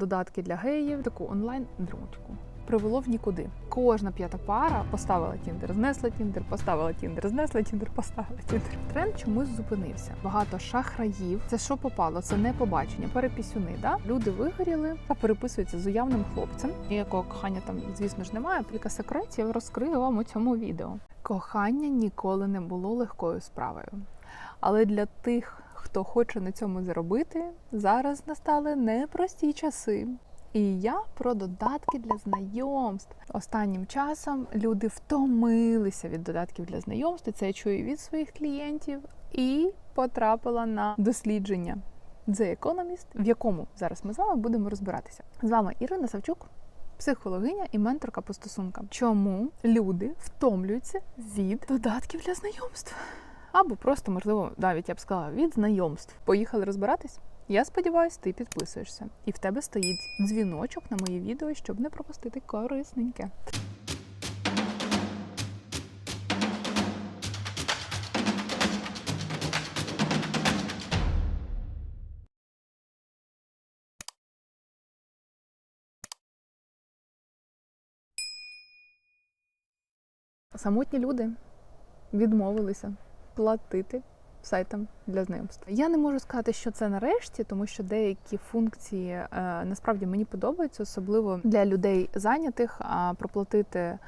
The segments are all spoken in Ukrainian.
додатки для геїв, таку онлайн-дручку. Привело в нікуди. Кожна п'ята пара поставила Тіндер, знесла Тіндер, поставила Тіндер, знесла Тіндер, поставила Тіндер. Тренд чомусь зупинився. Багато шахраїв. Це що попало? Це не побачення, перепісюни. Да? Люди вигоріли та переписуються з уявним хлопцем. Ніякого кохання там, звісно ж, немає. Кілька секретів розкрию вам у цьому відео. Кохання ніколи не було легкою справою. Але для тих, хто хоче на цьому заробити, зараз настали непрості часи. І я про додатки для знайомств. Останнім часом люди втомилися від додатків для знайомств. Це я чую від своїх клієнтів і потрапила на дослідження The Economist, в якому зараз ми з вами будемо розбиратися. З вами Ірина Савчук, психологиня і менторка по стосункам. Чому люди втомлюються від додатків для знайомств? Або просто, можливо, навіть я б сказала, від знайомств. Поїхали розбиратись? Я сподіваюся, ти підписуєшся, і в тебе стоїть дзвіночок на мої відео, щоб не пропустити корисненьке. Самотні люди відмовилися платити сайтам для знайомств. Я не можу сказати, що це нарешті, тому що деякі функції е, насправді мені подобаються, особливо для людей зайнятих. А проплатити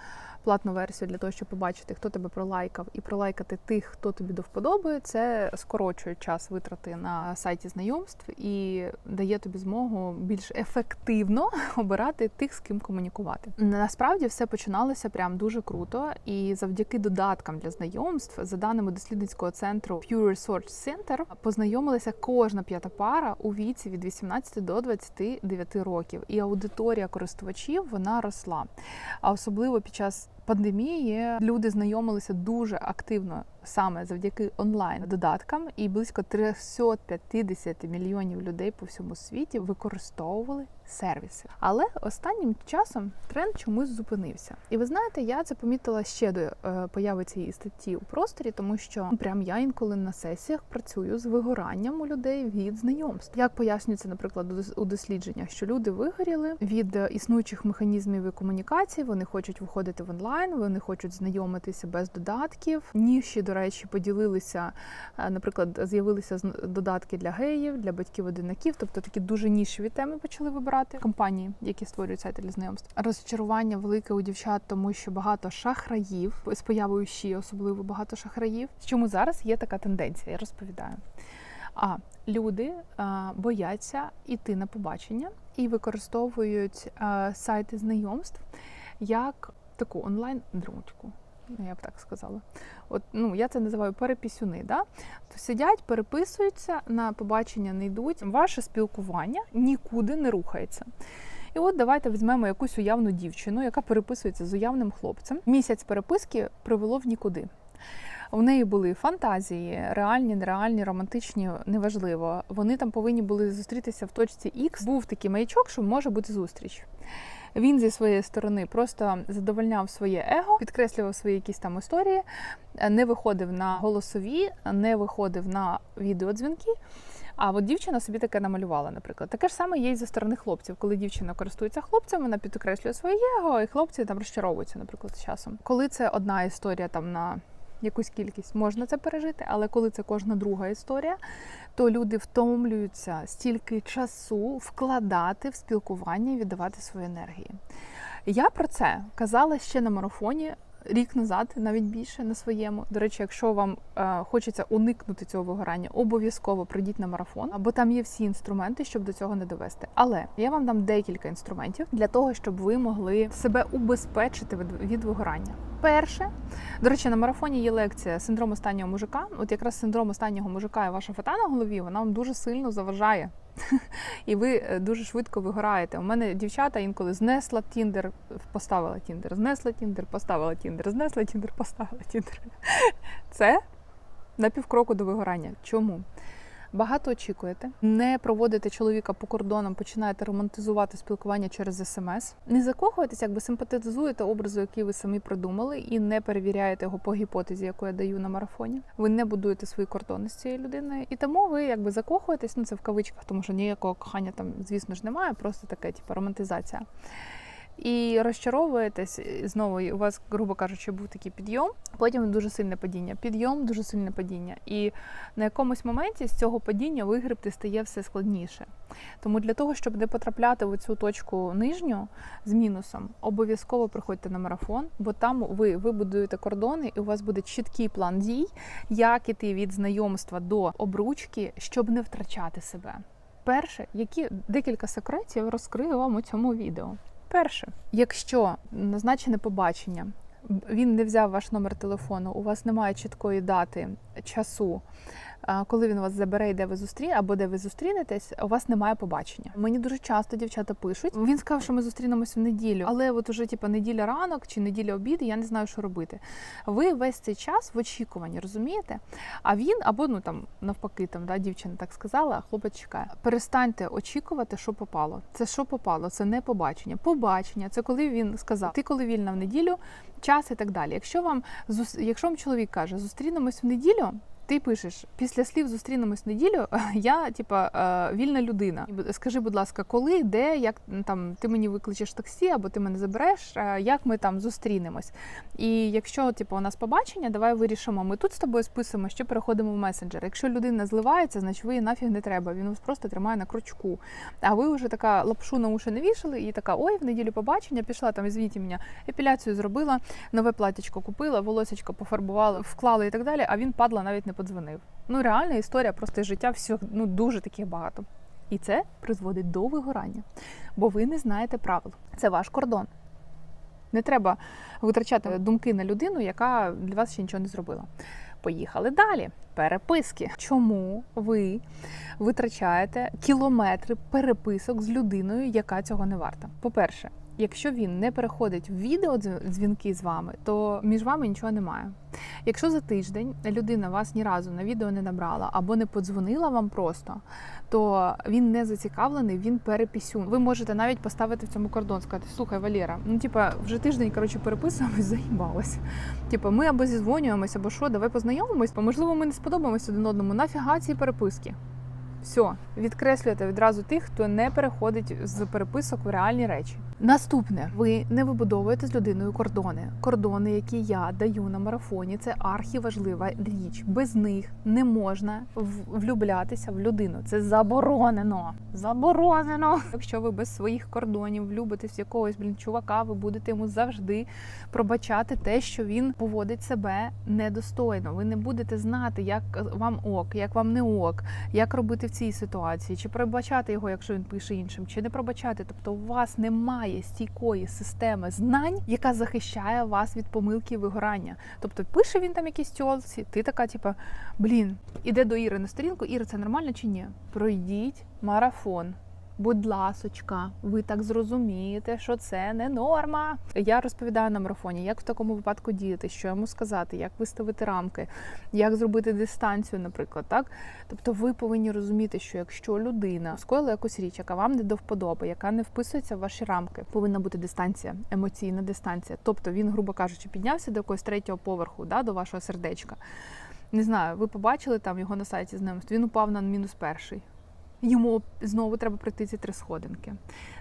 платну версію для того, щоб побачити, хто тебе пролайкав, і пролайкати тих, хто тобі до вподоби, це скорочує час витрати на сайті знайомств і дає тобі змогу більш ефективно обирати тих, з ким комунікувати. Насправді все починалося прям дуже круто, і завдяки додаткам для знайомств, за даними дослідницького центру Pew Research Center, познайомилася кожна п'ята пара у віці від 18 до 29 років, і аудиторія користувачів вона росла. А особливо під час пандемії люди знайомилися дуже активно саме завдяки онлайн додаткам, і близько 350 мільйонів людей по всьому світі використовували сервіси. Але останнім часом тренд чомусь зупинився. І ви знаєте, я це помітила ще до е, появи цієї статті у просторі, тому що прям я інколи на сесіях працюю з вигоранням у людей від знайомств. Як пояснюється, наприклад, у дослідженнях, що люди вигоріли від е, існуючих механізмів і комунікації, вони хочуть виходити в онлайн, вони хочуть знайомитися без додатків. Ніші, до речі, поділилися. е, Наприклад, з'явилися додатки для геїв, для батьків-одинаків, тобто такі дуже нішеві теми почали вибирати компанії, які створюють сайти для знайомств. Розчарування велике у дівчат, тому що багато шахраїв з появою щі, особливо багато шахраїв. Чому зараз є така тенденція? Я розповідаю. А люди а, бояться йти на побачення і використовують а, сайти знайомств як таку онлайн-дручку. Ну, я б так сказала. От, ну, я це називаю перепісюни. Да? То сидять, переписуються, на побачення не йдуть. Ваше спілкування нікуди не рухається. І от давайте візьмемо якусь уявну дівчину, яка переписується з уявним хлопцем. Місяць переписки привело в нікуди. У неї були фантазії, реальні, нереальні, романтичні, неважливо. Вони там повинні були зустрітися в точці X. Був такий маячок, що може бути зустріч. Він зі своєї сторони просто задовольняв своє его, підкреслював свої якісь там історії, не виходив на голосові, не виходив на відеодзвінки. А от дівчина собі таке намалювала, наприклад. Таке ж саме є і зі сторони хлопців. Коли дівчина користується хлопцем, вона підкреслює своє его, і хлопці там розчаровуються, наприклад, з часом. Коли це одна історія там на якусь кількість, можна це пережити, але коли це кожна друга історія, то люди втомлюються стільки часу вкладати в спілкування і віддавати свої енергії. Я про це казала ще на марафоні. Рік назад, навіть більше на своєму. До речі, якщо вам е, хочеться уникнути цього вигорання, обов'язково прийдіть на марафон, бо там є всі інструменти, щоб до цього не довести. Але я вам дам декілька інструментів для того, щоб ви могли себе убезпечити від, від вигорання. Перше, до речі, на марафоні є лекція синдром останнього мужика. От якраз синдром останнього мужика і ваша фата на голові, вона вам дуже сильно заважає. І ви е, дуже швидко вигораєте. У мене дівчата інколи знесла Тіндер, поставила Тіндер, знесла Тіндер, поставила Тіндер, знесла Тіндер, поставила Тіндер. Це на півкроку до вигорання. Чому? Багато очікуєте, не проводите чоловіка по кордонам, починаєте романтизувати спілкування через смс. Не закохуєтесь, якби симпатизуєте образу, який ви самі придумали, і не перевіряєте його по гіпотезі, яку я даю на марафоні. Ви не будуєте свої кордони з цією людиною, і тому ви якби закохуєтесь. Ну це в кавичках, тому що ніякого кохання там, звісно ж, немає, просто таке, типу, романтизація. І розчаровуєтесь знову у вас, грубо кажучи, був такий підйом. Потім дуже сильне падіння. Підйом, дуже сильне падіння. І на якомусь моменті з цього падіння вигребти стає все складніше. Тому для того, щоб не потрапляти в цю точку нижню з мінусом, обов'язково приходьте на марафон, бо там ви вибудуєте кордони, і у вас буде чіткий план дій, як іти від знайомства до обручки, щоб не втрачати себе. Перше, які декілька секретів розкрию вам у цьому відео. Перше, якщо назначене побачення, він не взяв ваш номер телефону, у вас немає чіткої дати часу, коли він вас забере і де ви зустрі, або де ви зустрінетесь, у вас немає побачення. Мені дуже часто дівчата пишуть. Він сказав, що ми зустрінемось в неділю, але от уже типа неділя ранок чи неділя обід, я не знаю, що робити. Ви весь цей час в очікуванні, розумієте? А він або ну там навпаки, там да, дівчина так сказала, а хлопець чекає. Перестаньте очікувати, що попало. Це що попало? Це не побачення. Побачення це коли він сказав, ти коли вільна в неділю, час і так далі. Якщо вам якщо вам чоловік каже, зустрінемось в неділю. Ти пишеш після слів зустрінемось неділю. Я, типа, е, вільна людина. Скажи, будь ласка, коли, де, як там ти мені викличеш таксі, або ти мене забереш, е, як ми там зустрінемось. І якщо типу, у нас побачення, давай вирішимо. Ми тут з тобою списуємо, що переходимо в месенджер. Якщо людина зливається, значить ви її нафіг не треба. Він вас просто тримає на крючку. А ви вже така лапшу на уші не вішали, і така, ой, в неділю побачення, пішла там, извините мене, епіляцію зробила, нове платічко купила, волосечко пофарбувала, вклала і так далі. А він падла навіть не подзвонив. Ну реальна історія просто життя всіх ну дуже таких багато. І це призводить до вигорання, бо ви не знаєте правил. Це ваш кордон. Не треба витрачати думки на людину, яка для вас ще нічого не зробила. Поїхали далі. Переписки. Чому ви витрачаєте кілометри переписок з людиною, яка цього не варта? По-перше, якщо він не переходить в відеодзвінки з вами, то між вами нічого немає. Якщо за тиждень людина вас ні разу на відео не набрала або не подзвонила вам просто, то він не зацікавлений, він перепісюн. Ви можете навіть поставити в цьому кордон, сказати: слухай, Валера, ну типа вже тиждень коротше переписуємось, заїбалось. Типа, ми або зізвонюємось, або що, давай познайомимось, бо можливо ми не сподобаємось один одному. Нафіга ці переписки. Все, відкреслюєте відразу тих, хто не переходить з переписок в реальні речі. Наступне, ви не вибудовуєте з людиною кордони. Кордони, які я даю на марафоні, це архіважлива річ. Без них не можна влюблятися в людину. Це заборонено. Заборонено. Якщо ви без своїх кордонів влюбитесь в якогось блін чувака, ви будете йому завжди пробачати те, що він поводить себе недостойно. Ви не будете знати, як вам ок, як вам не ок, як робити в цій ситуації, чи пробачати його, якщо він пише іншим, чи не пробачати. Тобто, у вас немає стійкої системи знань, яка захищає вас від помилки і вигорання. Тобто, пише він там якісь тьолці, ти така, типа, блін, іде до Іри на сторінку. Іра, це нормально чи ні? Пройдіть марафон. Будь ласочка, ви так зрозумієте, що це не норма. Я розповідаю на марафоні, як в такому випадку діяти, що йому сказати, як виставити рамки, як зробити дистанцію, наприклад, так. Тобто, ви повинні розуміти, що якщо людина скоїла якусь річ, яка вам не до вподоби, яка не вписується в ваші рамки, повинна бути дистанція, емоційна дистанція. Тобто він, грубо кажучи, піднявся до якогось третього поверху, да, до вашого сердечка. Не знаю, ви побачили там його на сайті знайомств, він упав на мінус перший. Йому знову треба пройти ці три сходинки.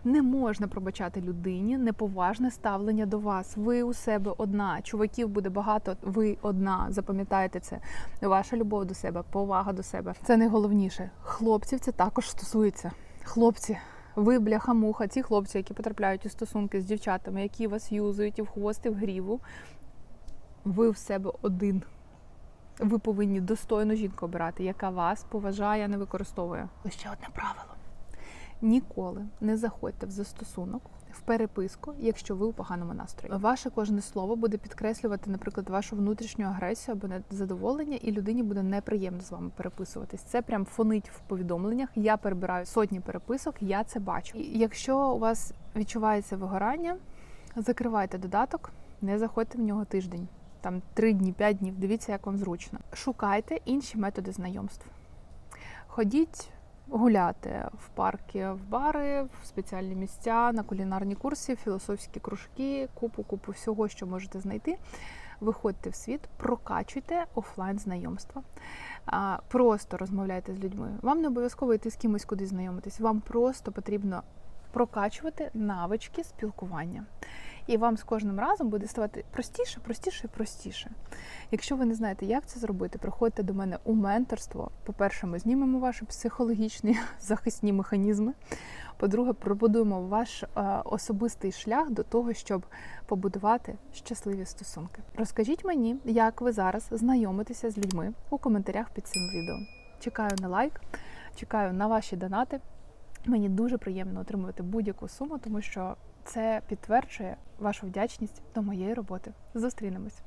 Не можна пробачати людині неповажне ставлення до вас. Ви у себе одна. Чуваків буде багато, ви одна. Запам'ятайте це. Ваша любов до себе, повага до себе. Це найголовніше. Хлопців це також стосується. Хлопці. Ви бляха-муха, ці хлопці, які потрапляють у стосунки з дівчатами, які вас юзують і в хвост, і в гріву. Ви в себе один. Ви повинні достойну жінку обирати, яка вас поважає, а не використовує. Ще одне правило: ніколи не заходьте в застосунок. В переписку, якщо ви у поганому настрої, ваше кожне слово буде підкреслювати, наприклад, вашу внутрішню агресію або незадоволення, і людині буде неприємно з вами переписуватись. Це прям фонить в повідомленнях. Я перебираю сотні переписок, я це бачу. І якщо у вас відчувається вигорання, закривайте додаток, не заходьте в нього тиждень там 3 дні, 5 днів. Дивіться, як вам зручно. Шукайте інші методи знайомств. ходіть гуляти в парки, в бари, в спеціальні місця, на кулінарні курси, філософські кружки, купу, купу всього, що можете знайти. Виходьте в світ, прокачуйте офлайн знайомства. Просто розмовляйте з людьми. Вам не обов'язково йти з кимось кудись знайомитись. Вам просто потрібно прокачувати навички спілкування. І вам з кожним разом буде ставати простіше, простіше і простіше. Якщо ви не знаєте, як це зробити, приходьте до мене у менторство. По-перше, ми знімемо ваші психологічні захисні механізми. По-друге, пробудуємо ваш е, особистий шлях до того, щоб побудувати щасливі стосунки. Розкажіть мені, як ви зараз знайомитеся з людьми у коментарях під цим відео. Чекаю на лайк, чекаю на ваші донати. Мені дуже приємно отримувати будь-яку суму, тому що це підтверджує вашу вдячність до моєї роботи. Зустрінемось.